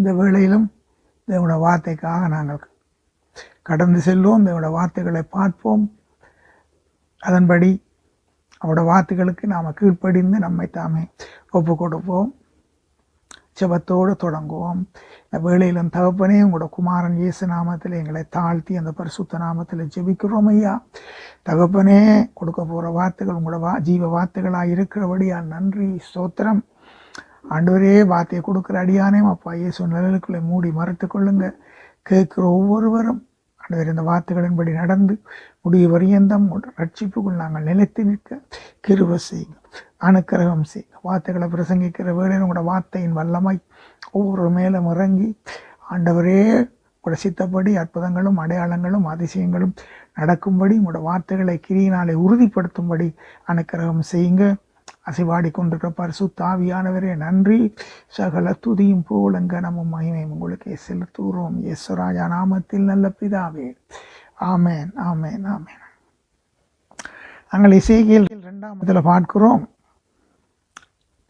இந்த வேளையிலும் தேவனுடைய வார்த்தைக்காக நாங்கள் கடந்து செல்வோம். தேவனுடைய வார்த்தைகளை பார்ப்போம். அதன்படி அவருடைய வார்த்தைகளுக்கு நாம் கீழ்ப்படிந்து நம்மை தாமே ஒப்பு கொடுப்போம் ஜெபத்தோடு தொடங்குவோம். இந்த வேளையிலும் தகப்பனே உங்களோட குமாரன் இயேசு நாமத்தில் எங்களை தாழ்த்தி அந்த பரிசுத்த நாமத்தில் ஜெபிக்கிறோம் ஐயா. தகப்பனே கொடுக்க போகிற வார்த்தைகள் உங்களோட வா ஜீவ வார்த்தைகளாக இருக்கிறபடியால் நன்றி ஸ்தோத்திரம். ஆண்டவரே வார்த்தையை கொடுக்குற அடியானே அப்பா இயேசு நிழலுக்குள்ளே மூடி மறைத்து கொள்ளுங்க. கேட்குற ஒவ்வொருவரும் ஆண்டவர் இந்த வார்த்தைகளின்படி நடந்து முடிய வரியந்தம் ரட்சிப்புக்குள் நாங்கள் நிலைத்து நிற்க கிருவ செய்யுங்க. அனுக்கிரகம் செய்யுங்க. வார்த்தைகளை பிரசங்கிக்கிற வேளையில் உங்களோட வார்த்தையின் வல்லமை ஒவ்வொரு மேலும் இறங்கி ஆண்டவரே உங்களோட சித்தப்படி அற்புதங்களும் அடையாளங்களும் அதிசயங்களும் நடக்கும்படி உங்களோட வார்த்தைகளை கிரியினாலே உறுதிப்படுத்தும்படி அனுக்கிரகம் செய்யுங்க. அசைவாடி கொண்டிருக்கிற பரிசுத்த தாவியானவரே நன்றி. சகல துதியும் போல நம்ம மகிமையும் உங்களுக்கு செலுத்துகிறோம். யேசுராஜா நாமத்தில் நல்ல பிதாவே. ஆமேன் ஆமேன் ஆமேன். நாங்கள் இசைகில் ரெண்டாம் இதில் பார்க்கிறோம்.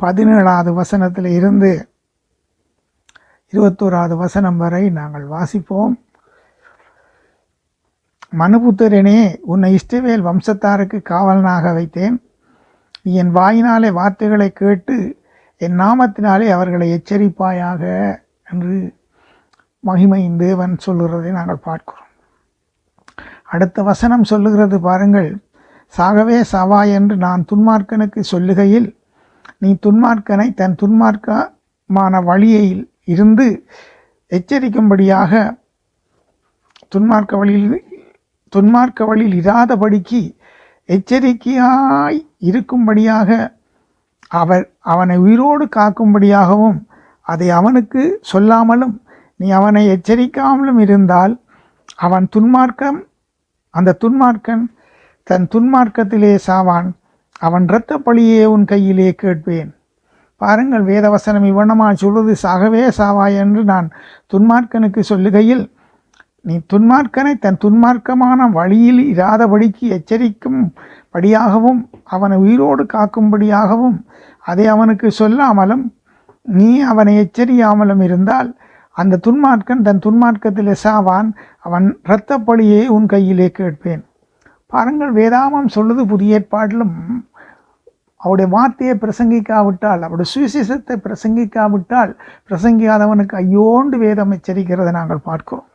பதினேழாவது வசனத்தில் இருந்து இருபத்தோராவது வசனம் வரை நாங்கள் வாசிப்போம். மனுபுத்திரனே உன்னை இஷ்டவேல் வம்சத்தாருக்கு காவலனாக வைத்தேன். என் வாயினாலே வார்த்தைகளை கேட்டு என் நாமத்தினாலே அவர்களை எச்சரிப்பாயாக என்று மகிமையின் தேவன் சொல்லுகிறதை நாங்கள் பார்க்கிறோம். அடுத்த வசனம் சொல்லுகிறது பாருங்கள். சாகவே சாவா என்று நான் துன்மார்க்கனுக்கு சொல்லுகையில் நீ துன்மார்க்கனை தன் துன்மார்க்கமான வழியில் இருந்து எச்சரிக்கும்படியாக துன்மார்க்க வழியில் துன்மார்க்க வழியில் இராதபடிக்கு எச்சரிக்கையாய் இருக்கும்படியாக அவர் அவனை உயிரோடு காக்கும்படியாகவும் அதை அவனுக்கு சொல்லாமலும் நீ அவனை எச்சரிக்காமலும் இருந்தால் அவன் துன்மார்க்கம் அந்த துன்மார்க்கன் தன் துன்மார்க்கத்திலே சாவான். அவன் இரத்த பழியே உன் கையிலே கேட்பேன். பாருங்கள் வேதவசனம் இவ்வண்ணமாக சொல்வது சாகவே சாவாய் என்று நான் துன்மார்க்கனுக்கு சொல்லுகையில் நீ துன்மார்க்கனை தன் துன்மார்க்கமான வழியில் இராதபடிக்கு எச்சரிக்கும் படியாகவும் அவனை உயிரோடு காக்கும்படியாகவும் அதை அவனுக்கு சொல்லாமலும் நீ அவனை எச்சரியாமலும் இருந்தால் அந்த துன்மார்க்கன் தன் துன்மார்க்கத்தில் சாவான் அவன் இரத்த பழியே உன் கையிலே கேட்பேன். பாருங்கள் வேதாமம் சொல்லுது புதிய ஏற்பாட்டிலும் அவருடைய வார்த்தையை பிரசங்கிக்காவிட்டால் அவருடைய சுவிசேஷத்தை பிரசங்கிக்காவிட்டால் பிரசங்கியாதவனுக்கு ஐயோண்டு வேதம் எச்சரிக்கிறதை நாங்கள் பார்க்கிறோம்.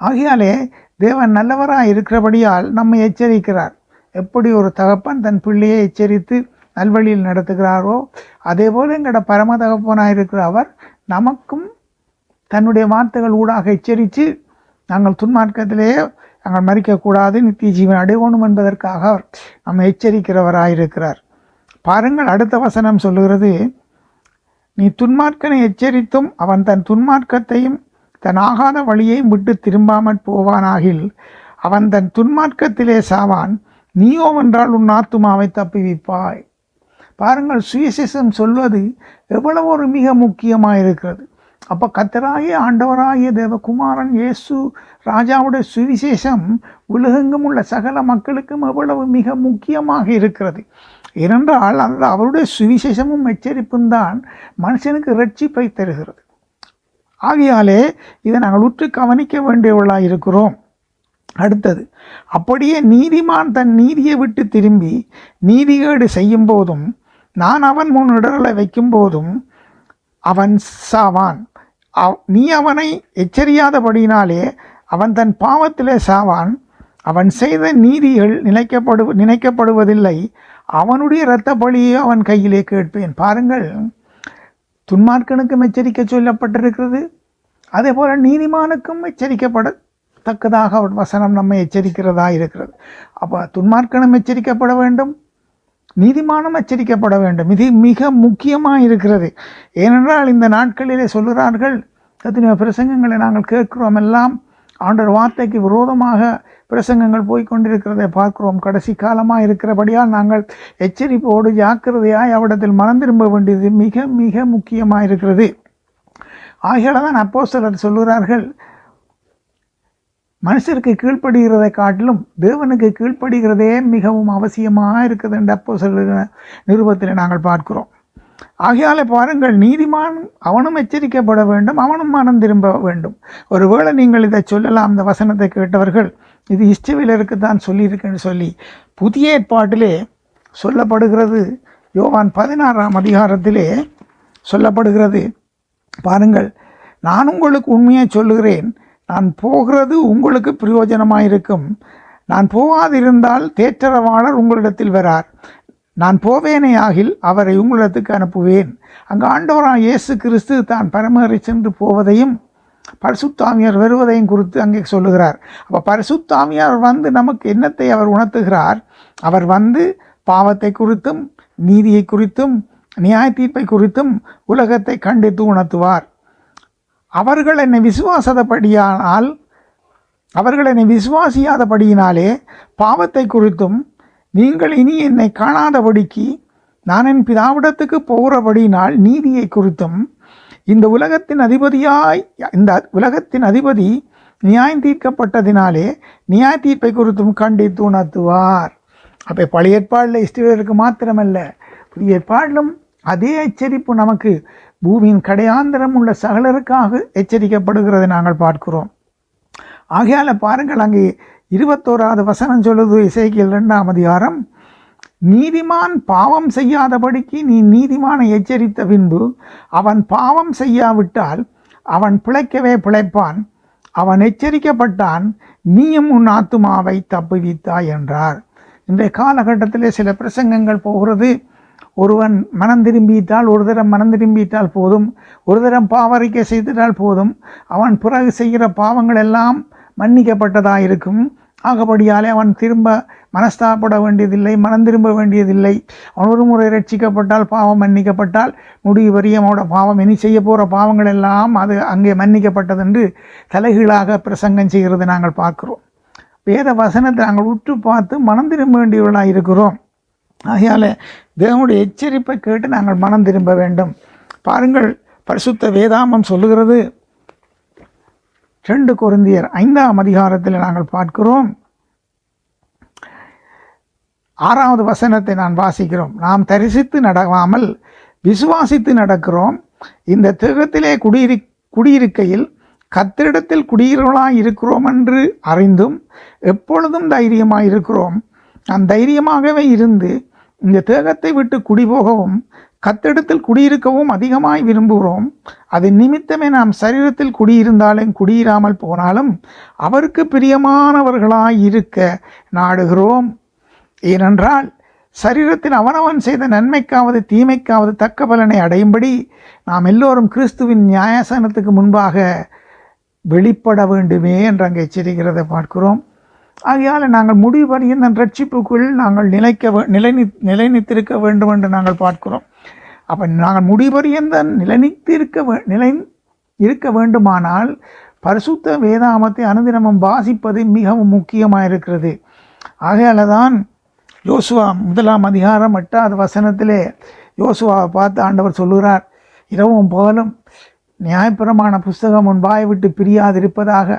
ஆகையாலே தேவன் நல்லவராக இருக்கிறபடியால் நம்மை எச்சரிக்கிறார். எப்படி ஒரு தகப்பன் தன் பிள்ளையை எச்சரித்து நல்வழியில் நடத்துகிறாரோ அதே போல் எங்களோட பரம தகப்பனாக இருக்கிற அவர் நமக்கும் தன்னுடைய வார்த்தைகள் ஊடாக எச்சரித்து நாங்கள் துன்மார்க்கத்திலேயே நாங்கள் மறிக்கக்கூடாது நித்திய ஜீவன் அடைவோணும் என்பதற்காக அவர் நம்ம எச்சரிக்கிறவராயிருக்கிறார் பாருங்கள் அடுத்த வசனம் சொல்லுகிறது நீ துன்மார்க்கனை எச்சரித்தும் அவன் தன் துன்மார்க்கத்தையும் தன் ஆகாத வழியையும் விட்டு திரும்பாமற் போவானாகில் அவன் தன் துன்மார்க்கத்திலே சாவான். நீயோ என்றால் உன் ஆத்துமாவை தப்பிவிப்பாய். பாருங்கள் சுயசிசம் சொல்வது எவ்வளவு ஒரு மிக முக்கியமாக இருக்கிறது அப்போ கத்தராகிய ஆண்டவராகிய தேவகுமாரன் இயேசு ராஜாவுடைய சுவிசேஷம் உலகெங்கும் உள்ள சகல மக்களுக்கும் எவ்வளவு மிக முக்கியமாக இருக்கிறது ஏனென்றால் அந்த அவருடைய சுவிசேஷமும் எச்சரிப்பும் தான் மனுஷனுக்கு ரட்சிப்பை தருகிறது. ஆகையாலே இதை நாங்கள் உற்று கவனிக்க வேண்டியவர்களாக இருக்கிறோம். அடுத்தது அப்படியே நீதிமான் தன் நீதியை விட்டு திரும்பி நீதிகேடு செய்யும் போதும் நான் அவன் முன் இடரலை வைக்கும் போதும் அவன் சாவான். அவ்- நீ அவனை எச்சரியாதபடியினாலே அவன் தன் பாவத்திலே சாவான். அவன் செய்த நீதிகள் நினைக்கப்படு நினைக்கப்படுவதில்லை. அவனுடைய இரத்த பழியை அவன் கையிலே கேட்பேன். பாருங்கள் துன்மார்க்கனுக்கும் எச்சரிக்கை சொல்லப்பட்டிருக்கிறது. அதே போல் நீதிமானுக்கும் எச்சரிக்கப்படத்தக்கதாக தக்கதாக வசனம் நம்மை எச்சரிக்கிறதா இருக்கிறது. அப்போ துன்மார்க்கனும் எச்சரிக்கப்பட வேண்டும் நீதிமானம் எச்சரிக்கப்பட வேண்டும். இது மிக முக்கியமாக இருக்கிறது. ஏனென்றால் இந்த நாட்களிலே சொல்கிறார்கள் எத்தனையோ பிரசங்கங்களை நாங்கள் கேட்கிறோம் எல்லாம். ஆண்டர் வார்த்தைக்கு விரோதமாக பிரசங்கங்கள் போய்கொண்டிருக்கிறதை பார்க்கிறோம். கடைசி காலமாக இருக்கிறபடியால் நாங்கள் எச்சரிப்போடு ஜாக்கிரதையாய் அவடத்தில் மறந்திரும்ப வேண்டியது மிக மிக முக்கியமாக இருக்கிறது. ஆகையால் தான் அப்போ சிலர் சொல்கிறார்கள் மனுஷருக்கு கீழ்ப்படுகிறதை காட்டிலும் தேவனுக்கு கீழ்ப்படுகிறதே மிகவும் அவசியமாக இருக்குது என்று அப்போ சில நிருபத்தில் நாங்கள் பார்க்கிறோம். ஆகையாலே பாருங்கள் நீதிமான் அவனும் எச்சரிக்கப்பட வேண்டும் அவனும் மனம் திரும்ப வேண்டும். ஒருவேளை நீங்கள் இதை சொல்லலாம் அந்த வசனத்தை கேட்டவர்கள் இது இஷ்டவிலருக்கு தான் சொல்லியிருக்குன்னு சொல்லி புதிய ஏற்பாட்டிலே சொல்லப்படுகிறது யோவான் பதினாறாம் அதிகாரத்திலே சொல்லப்படுகிறது. பாருங்கள் நான் உங்களுக்கு உண்மையை சொல்லுகிறேன் நான் போகிறது உங்களுக்கு பிரயோஜனமாயிருக்கும். நான் போகாதிருந்தால் தேற்றரவாளர் உங்களிடத்தில் வரார். நான் போவேனே ஆகில் அவரை உங்களிடத்துக்கு அனுப்புவேன். அங்கு ஆண்டவராக இயேசு கிறிஸ்து தான் பரமேறி சென்று போவதையும் பரிசுத்தாமியார் வருவதையும் குறித்து அங்கே சொல்லுகிறார். அப்போ பரிசுத்தாமியார் வந்து நமக்கு என்னத்தை அவர் உணர்த்துகிறார்? அவர் வந்து பாவத்தை குறித்தும் நீதியை குறித்தும் நியாய தீர்ப்பை குறித்தும் உலகத்தை கண்டித்து உணர்த்துவார். அவர்கள் என்னை விசுவாசதபடியானால் அவர்கள் என்னை விசுவாசியாதபடியினாலே பாவத்தை குறித்தும் நீங்கள் இனி என்னை காணாதபடிக்கு நான் என் பிதாவிடத்துக்கு போகிறபடினால் நீதியை குறித்தும் இந்த உலகத்தின் அதிபதியாய் இந்த உலகத்தின் அதிபதி நியாயம் தீர்க்கப்பட்டதினாலே நியாய தீர்ப்பை குறித்தும் கண்டித்து உணர்த்துவார். அப்போ பழைய ஏற்பாடில் இஸ்ரேலருக்கு மாத்திரமல்ல புதிய ஏற்பாடிலும் அதே எச்சரிப்பு நமக்கு பூமியின் கடையாந்திரம் உள்ள சகலருக்காக எச்சரிக்கப்படுகிறதை நாங்கள் பார்க்கிறோம். ஆகையால் பாருங்கள் அங்கே இருபத்தோராவது வசனம் சொல்லுது இசைக்கியல் ரெண்டாம் அதிகாரம். நீதிமான் பாவம் செய்யாதபடிக்கு நீ நீதிமானை எச்சரித்த பின்பு அவன் பாவம் செய்யாவிட்டால் அவன் பிழைக்கவே பிழைப்பான். அவன் எச்சரிக்கப்பட்டான் நீயும் உன் ஆத்துமாவை தப்புவித்தாய் என்றார். இன்றைய காலகட்டத்திலே சில பிரசங்கங்கள் போகிறது. ஒருவன் மனம் திரும்பிட்டால் ஒரு தரம் மனம் திரும்பிட்டால் போதும். ஒரு தரம் பாவரிக்கை செய்திட்டால் போதும். அவன் பிறகு செய்கிற பாவங்கள் எல்லாம் மன்னிக்கப்பட்டதாக இருக்கும். ஆகபடியாலே அவன் திரும்ப மனஸ்தாப்பட வேண்டியதில்லை மனம் திரும்ப வேண்டியதில்லை. அவன் ஒரு முறை ரட்சிக்கப்பட்டால் பாவம் மன்னிக்கப்பட்டால் முடிவு வரையும் அவனோட பாவம் இனி செய்ய போகிற பாவங்கள் எல்லாம் அது அங்கே மன்னிக்கப்பட்டது என்று தலைகீழாக பிரசங்கம் செய்கிறது நாங்கள் பார்க்கிறோம். வேத வசனத்தை நாங்கள் உற்று பார்த்து மனம் திரும்ப வேண்டியவர்களாக இருக்கிறோம். ஆகையால் தேவனுடைய எச்சரிப்பை கேட்டு நாங்கள் மனம் திரும்ப வேண்டும். பாருங்கள் பரிசுத்த வேதாமம் சொல்லுகிறது ரெண்டு குருந்தியர் ஐந்தாம் அதிகாரத்தில் நாங்கள் பார்க்கிறோம். ஆறாவது வசனத்தை நான் வாசிக்கிறோம். நாம் தரிசித்து நடவாமல் விசுவாசித்து நடக்கிறோம். இந்த தேகத்திலே குடியிரு குடியிருக்கையில் கத்திரிடத்தில் குடியிருவளாய் இருக்கிறோம் என்று அறிந்தும் எப்பொழுதும் தைரியமாக இருக்கிறோம். நாம் தைரியமாகவே இருந்து இந்த தேகத்தை விட்டு குடிபோகவும் கத்தெடுத்தில் குடியிருக்கவும் அதிகமாய் விரும்புகிறோம். அது நிமித்தமே நாம் சரீரத்தில் குடியிருந்தாலும் குடியிராமல் போனாலும் அவருக்கு பிரியமானவர்களாய் இருக்க நாடுகிறோம். ஏனென்றால் சரீரத்தில் அவனவன் செய்த நன்மைக்காவது தீமைக்காவது தக்க பலனை அடையும்படி நாம் எல்லோரும் கிறிஸ்துவின் நியாயசனத்துக்கு முன்பாக வெளிப்பட வேண்டுமே என்று அங்கே எச்சரிக்கிறதை பார்க்கிறோம். ஆகையால் நாங்கள் முடிவு வருகின்ற ரட்சிப்புக்குள் நாங்கள் நிலைக்க வே நிலைநித்திருக்க வேண்டும் என்று நாங்கள் பார்க்கிறோம். அப்போ நாங்கள் முடிவறியந்த நிலைநித்திருக்க வே நிலை இருக்க வேண்டுமானால் பரிசுத்த வேதாமத்தை அனுதினமும் வாசிப்பது மிகவும் முக்கியமாக இருக்கிறது ஆகையால் தான் யோசுவா முதலாம் அதிகாரம் எட்டாவது வசனத்திலே யோசுவாவை பார்த்து ஆண்டவர் சொல்லுகிறார் இரவும் பகலும் நியாயப்பிரமாண புஸ்தகம் உன் வாயை விட்டு பிரியாதிருப்பதாக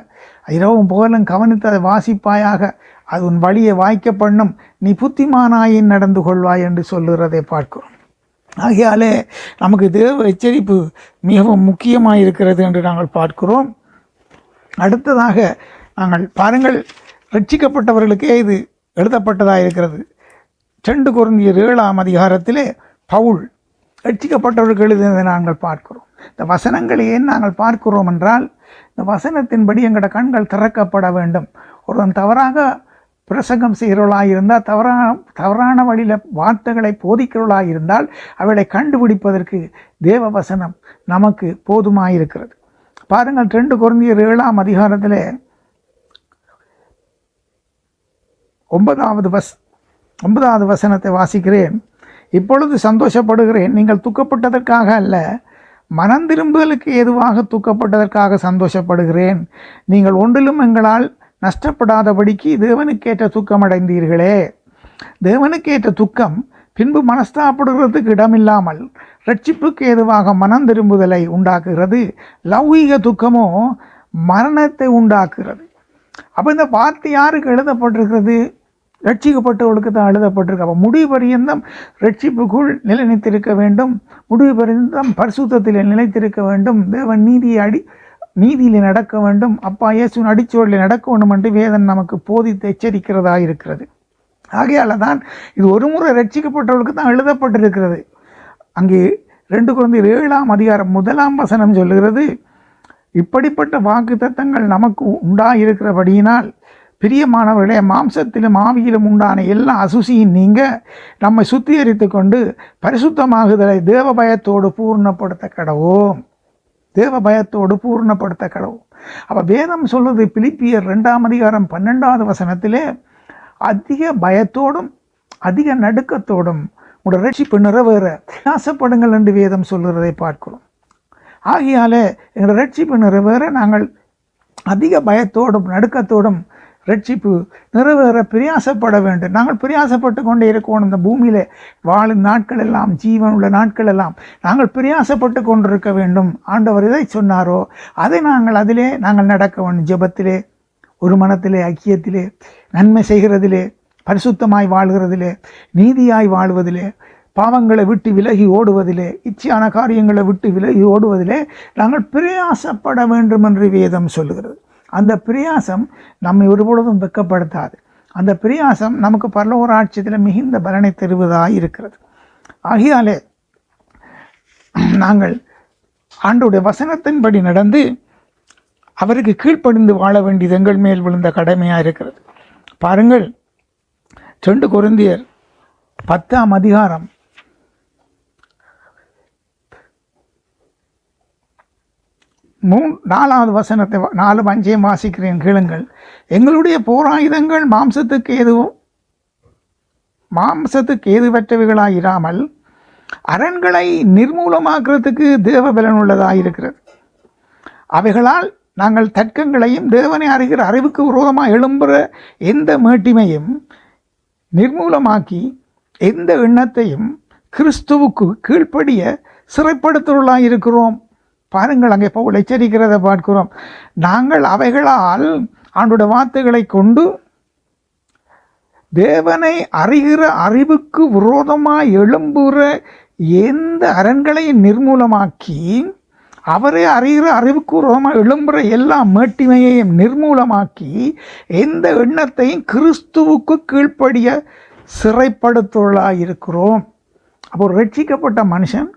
இரவும் புகழும் கவனித்து அதை வாசிப்பாயாக அது உன் வழியை வாய்க்க பண்ணும். நீ புத்திமானாயின் நடந்து கொள்வாய் என்று சொல்லுகிறதை பார்க்கிறோம். ஆகையாலே நமக்கு தேவ எச்சரிப்பு மிகவும் முக்கியமாக இருக்கிறது என்று நாங்கள் பார்க்கிறோம். அடுத்ததாக நாங்கள் பாருங்கள் ரட்சிக்கப்பட்டவர்களுக்கே இது எழுதப்பட்டதாக இருக்கிறது ரெண்டு குருந்தியர் ஏழாம் அதிகாரத்திலே பவுல் ரட்சிக்கப்பட்டவர்களுக்கு எழுதினதை நாங்கள் பார்க்கிறோம். இந்த வசனங்களை ஏன் நாங்கள் பார்க்கிறோம் என்றால் இந்த வசனத்தின்படி எங்களோட கண்கள் திறக்கப்பட வேண்டும். ஒருவன் தவறாக பிரசங்கம் செய்கிறவளாக இருந்தால் தவறான தவறான வழியில் வார்த்தைகளை போதிக்கிறவளாக இருந்தால் அவளை கண்டுபிடிப்பதற்கு தேவ வசனம் நமக்கு போதுமாயிருக்கிறது. பாருங்கள் ரெண்டு குழந்தையர் ஏழாம் அதிகாரத்தில் ஒன்பதாவது வஸ் ஒன்பதாவது வசனத்தை வாசிக்கிறேன். இப்பொழுது சந்தோஷப்படுகிறேன். நீங்கள் துக்கப்பட்டதற்காக அல்ல மனம் திரும்புதலுக்கு எதுவாக தூக்கப்பட்டதற்காக சந்தோஷப்படுகிறேன். நீங்கள் ஒன்றிலும் எங்களால் நஷ்டப்படாதபடிக்கு தேவனுக்கேற்ற துக்கம் அடைந்தீர்களே தேவனுக்கேற்ற துக்கம் பின்பு மனஸ்தாப்படுகிறதுக்கு இடமில்லாமல் ரட்சிப்புக்கு ஏதுவாக மனம் திரும்புதலை உண்டாக்குகிறது. லௌகீக துக்கமோ மரணத்தை உண்டாக்குகிறது. அப்போ இந்த வார்த்தை யாருக்கு எழுதப்பட்டிருக்கிறது? ரட்சிக்கப்பட்டவர்களுக்கு தான் எழுதப்பட்டிருக்கு அப்போ முடிவு பரியந்தம் ரட்சிப்புக்குள் நிலைநித்திருக்க வேண்டும். முடிவு பரியந்தம் பரிசுத்தத்தில் நிலைத்திருக்க வேண்டும். தேவன் நீதியை அடி நீதியில் நடக்க வேண்டும். அப்பா இயேசுவின் அடிச்சோடில் நடக்க வேண்டும் என்று வேதன் நமக்கு போதித்து எச்சரிக்கிறதா இருக்கிறது. ஆகையால் தான் இது ஒரு முறை ரட்சிக்கப்பட்டவர்களுக்கு தான் எழுதப்பட்டிருக்கிறது. அங்கே ரெண்டு குழந்தை ஏழாம் அதிகாரம் முதலாம் வசனம் சொல்லுகிறது இப்படிப்பட்ட வாக்கு தத்தங்கள் நமக்கு உண்டாயிருக்கிறபடியினால் பிரியமானவர்களே மாம்சத்திலும் ஆவியிலும் உண்டான எல்லா அசுசியும் நீங்க நம்மை சுத்திகரித்து கொண்டு பரிசுத்தமாகுதலை தேவ பயத்தோடு பூர்ணப்படுத்த கடவோம் தேவ பயத்தோடு பூர்ணப்படுத்த கடவும் அப்போ வேதம் சொல்வது பிலிப்பியர் ரெண்டாம் அதிகாரம் பன்னெண்டாவது வசனத்திலே அதிக பயத்தோடும் அதிக நடுக்கத்தோடும் உங்களோட ரட்சிப்பு நிறைவேற. ஆசைப்படுங்கள் என்று வேதம் சொல்கிறதை பார்க்கிறோம். ஆகையாலே எங்களோட ரட்சிப்பு நிறைவேற. நாங்கள் அதிக பயத்தோடும் நடுக்கத்தோடும் ரட்சிப்பு நிறைவேற பிரியாசப்பட வேண்டும். நாங்கள் பிரியாசப்பட்டு கொண்டே இருக்கோம். இந்த பூமியில் வாழும் நாட்கள் எல்லாம் ஜீவன் உள்ள நாட்கள் எல்லாம் நாங்கள் பிரியாசப்பட்டு கொண்டிருக்க வேண்டும். ஆண்டவர் எதை சொன்னாரோ அதை நாங்கள் அதிலே நாங்கள் நடக்க வேண்டும். ஜபத்திலே ஒரு மனத்திலே ஐக்கியத்திலே நன்மை செய்கிறதிலே பரிசுத்தமாய் வாழ்கிறதிலே நீதியாய் வாழ்வதிலே பாவங்களை விட்டு விலகி ஓடுவதிலே இச்சையான காரியங்களை விட்டு விலகி ஓடுவதிலே நாங்கள் பிரயாசப்பட வேண்டும் என்று வேதம் சொல்கிறது அந்த பிரியாசம் நம்மை ஒருபொழுதும் வெக்கப்படுத்தாது. அந்த பிரியாசம் நமக்கு பரலோர ஆட்சியத்தில் மிகுந்த பலனை தருவதாக இருக்கிறது. ஆகையாலே நாங்கள் ஆண்டுடைய வசனத்தின்படி நடந்து அவருக்கு கீழ்ப்படிந்து வாழ வேண்டியது எங்கள் மேல் விழுந்த கடமையாக இருக்கிறது. பாருங்கள் ரெண்டு குருந்தியர் பத்தாம் அதிகாரம் மூணு நாலாவது வசனத்தை நாலு அஞ்சையும் வாசிக்கிறேன் கேளுங்கள். எங்களுடைய போராயுதங்கள் மாம்சத்துக்கு எதுவும் மாம்சத்துக்கு ஏதுவற்றவைகளாக இராமல் அரண்களை நிர்மூலமாக்குறதுக்கு தேவபலன் உள்ளதாக இருக்கிறது அவைகளால் நாங்கள் தர்க்கங்களையும் தேவனை அறிகிற அறிவுக்கு விரோதமாக எழும்புற எந்த மேட்டிமையும் நிர்மூலமாக்கி எந்த எண்ணத்தையும் கிறிஸ்துவுக்கு கீழ்ப்படிய சிறைப்படுத்துவர்களாக இருக்கிறோம் பாருங்கள் அங்கே பவுல் எச்சரிக்கிறத பார்க்கிறோம். நாங்கள் அவைகளால் ஆண்டோட வார்த்தைகளை கொண்டு தேவனை அறிகிற அறிவுக்கு விரோதமாக எழும்புற எந்த அரண்களையும் நிர்மூலமாக்கி அவரே அறிகிற அறிவுக்கு விரோதமாக எழும்புகிற எல்லா மேட்டிமையையும் நிர்மூலமாக்கி எந்த எண்ணத்தையும் கிறிஸ்துவுக்கு கீழ்ப்படிய சிறைப்படுத்துவர்களாக இருக்கிறோம் அப்போ ரட்சிக்கப்பட்ட மனுஷன்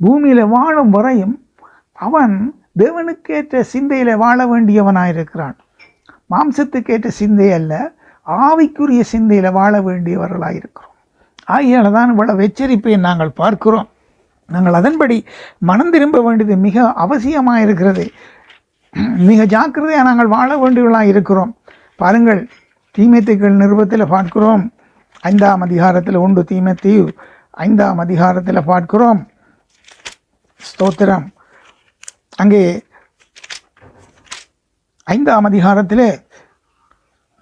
பூமியில் வாழும் வரையும் அவன் தேவனுக்கேற்ற சிந்தையில் வாழ வேண்டியவனாக இருக்கிறான் மாம்சத்துக்கேற்ற சிந்தை அல்ல ஆவிக்குரிய சிந்தையில் வாழ வேண்டியவர்களாக இருக்கிறோம் ஆகியால் தான் இவ்வளவு எச்சரிப்பை நாங்கள் பார்க்கிறோம். நாங்கள் அதன்படி மனம் திரும்ப வேண்டியது மிக அவசியமாக இருக்கிறது மிக ஜாக்கிரதையாக நாங்கள் வாழ வேண்டியவர்களாக இருக்கிறோம் பாருங்கள் தீமைத்துக்கள் நிருபத்தில் பார்க்கிறோம். ஐந்தாம் அதிகாரத்தில் உண்டு தீமைத்தீவு ஐந்தாம் அதிகாரத்தில் பார்க்கிறோம். ஸ்தோத்திரம். அங்கே ஐந்தாம் அதிகாரத்திலே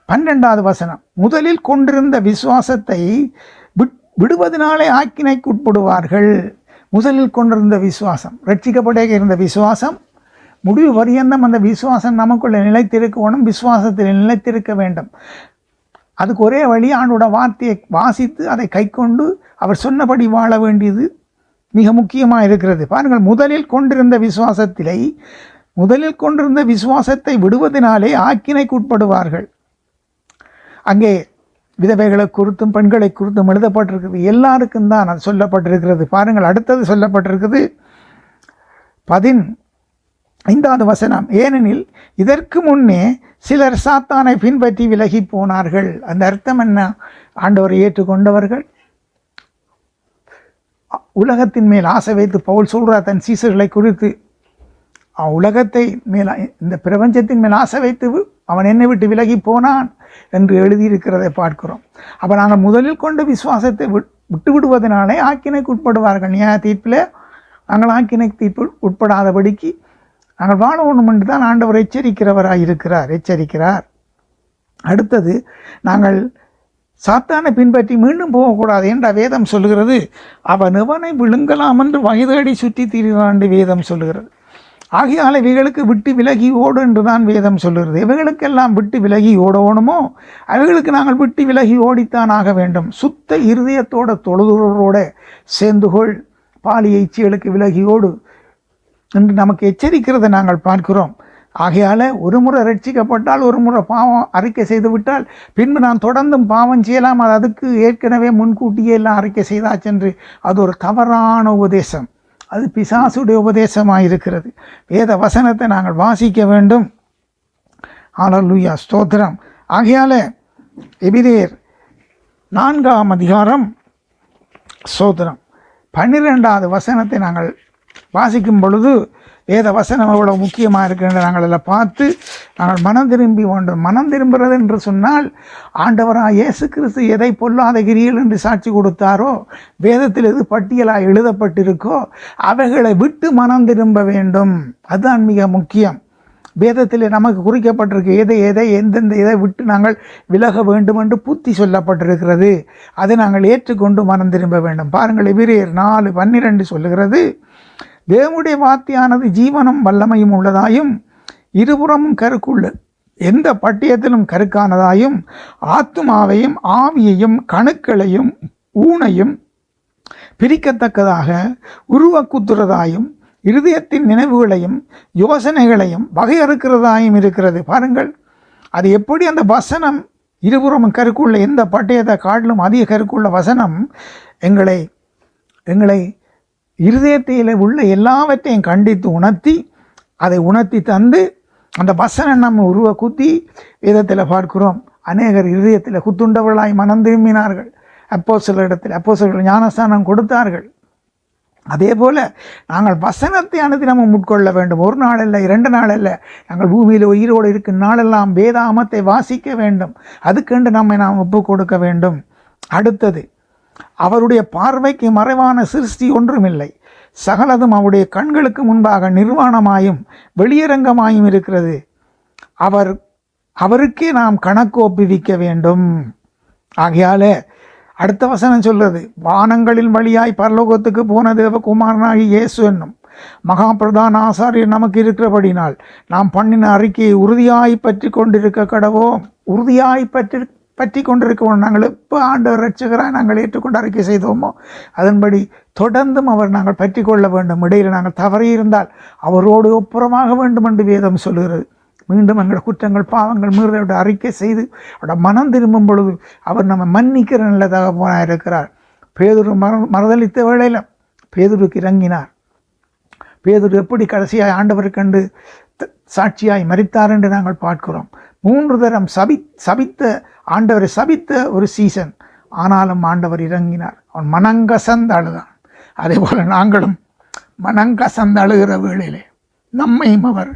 பன்னெண்டாவது வசனம் முதலில் கொண்டிருந்த விசுவாசத்தை விட்- விடுவதனாலே ஆக்கினைக்குட்படுவார்கள் முதலில் கொண்டிருந்த விசுவாசம் ரட்சிக்கப்பட இருந்த விசுவாசம் முடிவு பரியந்தம் அந்த விசுவாசம் நமக்குள்ள நிலைத்திருக்கணும் விசுவாசத்தில் நிலைத்திருக்க வேண்டும். அதுக்கு ஒரே வழி ஆண்டோட வார்த்தையை வாசித்து அதை கைக்கொண்டு அவர் சொன்னபடி வாழ வேண்டியது மிக முக்கியமாக இருக்கிறது பாருங்கள் முதலில் கொண்டிருந்த விசுவாசத்திலே முதலில் கொண்டிருந்த விசுவாசத்தை விடுவதனாலே ஆக்கினைக்குட்படுவார்கள் அங்கே விதவைகளை குறித்தும் பெண்களை குறித்தும் எழுதப்பட்டிருக்கிறது. எல்லாருக்கும் தான் அது சொல்லப்பட்டிருக்கிறது. பாருங்கள் அடுத்தது சொல்லப்பட்டிருக்குது பதின் ஐந்தாவது வசனம். ஏனெனில் இதற்கு முன்னே சிலர் சாத்தானை பின்பற்றி விலகி போனார்கள். அந்த அர்த்தம் என்ன? ஆண்டவரை ஏற்றுக்கொண்டவர்கள் உலகத்தின் மேல் ஆசை வைத்து பவுல் சொல்கிறார் தன் சீசர்களை குறித்து. உலகத்தை மேல் இந்த பிரபஞ்சத்தின் மேல் ஆசை வைத்து அவன் என்னை விட்டு விலகி போனான் என்று எழுதியிருக்கிறதை பார்க்கிறோம். அப்போ நாங்கள் முதலில் கொண்டு விசுவாசத்தை விட்- விட்டு விடுவதனாலே ஆக்கினைக்கு உட்படுவார்கள். நியாய தீர்ப்பில் நாங்கள் ஆக்கினை தீர்ப்பு உட்படாதபடிக்கு நாங்கள் வாழ வேண்டும் என்று தான் ஆண்டவர் எச்சரிக்கிறவராக இருக்கிறார் எச்சரிக்கிறார். அடுத்தது நாங்கள் சாத்தானை பின்பற்றி மீண்டும் போகக்கூடாது என்ற வேதம் சொல்கிறது அவன் எவனை விழுங்கலாம் என்று வயதேடி சுற்றி திரிகிறான் என்று வேதம் சொல்கிறது ஆகையால் இவைகளுக்கு விட்டு விலகி ஓடு என்று தான் வேதம் சொல்கிறது இவைகளுக்கெல்லாம் விட்டு விலகி ஓடணுமோ அவைகளுக்கு நாங்கள் விட்டு விலகி ஓடித்தான் ஆக வேண்டும். சுத்த இருதயத்தோட தொழுதுகளோட சேர்ந்துகொள் பாலியை இச்சைகளுக்கு விலகி ஓடு. என்று நமக்கு எச்சரிக்கிறதை நாங்கள் பார்க்கிறோம். ஆகையால் ஒரு முறை ரட்சிக்கப்பட்டால் ஒரு முறை பாவம் அறிக்கை செய்துவிட்டால் பின்பு நான் தொடர்ந்தும் பாவம் செய்யலாம். அது அதுக்கு ஏற்கனவே முன்கூட்டியே எல்லாம் அறிக்கை செய்தாச்சென்று அது ஒரு தவறான உபதேசம். அது பிசாசுடைய உபதேசமாக இருக்கிறது. வேத வசனத்தை நாங்கள் வாசிக்க வேண்டும். ஆலல்லுயா ஸ்தோத்திரம். ஆகையால் எபிரேர் நான்காம் அதிகாரம் ஸ்தோத்திரம். பன்னிரெண்டாவது வசனத்தை நாங்கள் வாசிக்கும் பொழுது வேத வசனம் எவ்வளோ முக்கியமாக இருக்குன்ற நாங்கள் எல்லாம் பார்த்து நாங்கள் மனம் திரும்பி வேண்டும். மனம் திரும்புறது என்று சொன்னால் ஆண்டவராக இயேசு கிறிஸ்து எதை பொல்லாத என்று சாட்சி கொடுத்தாரோ வேதத்தில் எது பட்டியலாக எழுதப்பட்டிருக்கோ அவைகளை விட்டு மனம் திரும்ப வேண்டும். அதுதான் மிக முக்கியம். வேதத்தில் நமக்கு குறிக்கப்பட்டிருக்கு எதை எதை எந்தெந்த இதை விட்டு நாங்கள் விலக வேண்டும் என்று புத்தி சொல்லப்பட்டிருக்கிறது. அதை நாங்கள் ஏற்றுக்கொண்டு மனம் திரும்ப வேண்டும். பாருங்கள் இவரே நாலு பன்னிரெண்டு சொல்லுகிறது தேவனுடைய வார்த்தையானது ஜீவனும் வல்லமையும் உள்ளதாயும் இருபுறமும் கருக்குள்ள எந்த பட்டியத்திலும் கருக்கானதாயும் ஆத்துமாவையும் ஆவியையும் கணுக்களையும் ஊனையும் பிரிக்கத்தக்கதாக உருவக்குத்துறதாயும் இருதயத்தின் நினைவுகளையும் யோசனைகளையும் வகையறுக்கிறதாயும் இருக்கிறது. பாருங்கள் அது எப்படி அந்த வசனம் இருபுறமும் கருக்குள்ள எந்த பட்டயத்தை காட்டிலும் அதிக கருக்குள்ள வசனம் எங்களை எங்களை இருதயத்தில் உள்ள எல்லாவற்றையும் கண்டித்து உணர்த்தி அதை உணர்த்தி தந்து அந்த வசனம் நம்ம உருவ குத்தி வேதத்தில் பார்க்கிறோம். அநேகர் இருதயத்தில் குத்துண்டவர்களாய் மனம் திரும்பினார்கள் அப்போ சில இடத்தில் அப்போ சில ஞானஸ்தானம் கொடுத்தார்கள். அதே போல் நாங்கள் வசனத்தை அனுப்பி நம்ம உட்கொள்ள வேண்டும். ஒரு நாள் அல்ல இரண்டு நாள் அல்ல. நாங்கள் பூமியில் உயிரோடு இருக்கும் நாளெல்லாம் வேதாமத்தை வாசிக்க வேண்டும். அதுக்கென்று நம்மை நாம் ஒப்பு கொடுக்க வேண்டும். அடுத்தது அவருடைய பார்வைக்கு மறைவான சிருஷ்டி ஒன்றுமில்லை. சகலதும் அவருடைய கண்களுக்கு முன்பாக நிர்வாணமாயும் வெளியரங்கமாயும் இருக்கிறது. அவர் அவருக்கே நாம் கணக்கு ஒப்புவிக்க வேண்டும். ஆகையாலே அடுத்த வசனம் சொல்றது வானங்களின் வழியாய் பரலோகத்துக்கு போன தேவகுமாரனாகி இயேசு என்னும் மகா பிரதான ஆசாரியர் நமக்கு இருக்கிறபடினால் நாம் பண்ணின அறிக்கையை உறுதியாய் பற்றி கொண்டிருக்க கடவோம். உறுதியாய் பற்றி பற்றி கொண்டிருக்கணும் நாங்கள் எப்போ ஆண்டவர் ரட்சகராக நாங்கள் ஏற்றுக்கொண்டு அறிக்கை செய்தோமோ அதன்படி தொடர்ந்தும் அவர் நாங்கள் பற்றி கொள்ள வேண்டும். இடையில் நாங்கள் தவறி இருந்தால் அவரோடு ஒப்புறமாக வேண்டும் என்று வேதம் சொல்கிறது மீண்டும் எங்கள் குற்றங்கள் பாவங்கள் மீறோட அறிக்கை செய்து அவரோட மனம் திரும்பும் பொழுது அவர் நம்ம மன்னிக்கிற நல்ல தகப்பனாக இருக்கிறார் பேதுரு மர மறுதளித்த வேளையில் பேதுருக்கு இறங்கினார். பேதுரு எப்படி கடைசியாக ஆண்டவர் கண்டு சாட்சியாய் மறித்தார் என்று நாங்கள் பார்க்கிறோம். மூன்று தரம் சபி சபித்த ஆண்டவரை சபித்த ஒரு சீசன். ஆனாலும் ஆண்டவர் இறங்கினார். அவன் மனங்கசந்து அழுதான். அதே போல் நாங்களும் மனங்கசந்து அழுகிற வேளையிலே நம்மையும் அவர்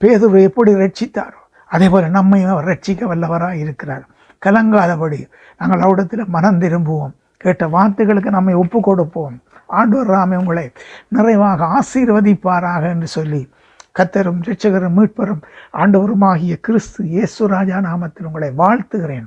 பேதுரு எப்படி ரட்சித்தாரோ அதே போல் நம்மையும் அவர் ரட்சிக்க வல்லவராக இருக்கிறார். கலங்காதபடி நாங்கள் அவடத்தில் மனம் திரும்புவோம். கேட்ட வார்த்தைகளுக்கு நம்மை ஒப்பு கொடுப்போம் ஆண்டவர் ராமே உங்களை நிறைவாக ஆசீர்வதிப்பாராக என்று சொல்லி கத்தரும் இரட்சகரும் மீட்பரும் ஆண்டவருமாகிய கிறிஸ்து இயேசுராஜா நாமத்தில் உங்களை வாழ்த்துகிறேன்.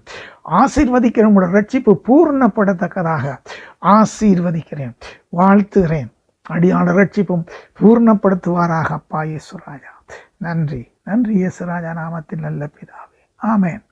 ஆசீர்வதிக்கிற உங்களோட ரட்சிப்பு பூர்ணப்படத்தக்கதாக ஆசீர்வதிக்கிறேன். வாழ்த்துகிறேன். அடியான ரட்சிப்பும் பூர்ணப்படுத்துவாராக அப்பா இயேசுராஜா நன்றி நன்றி இயேசுராஜா நாமத்தில் நல்ல பிதாவே. ஆமேன்.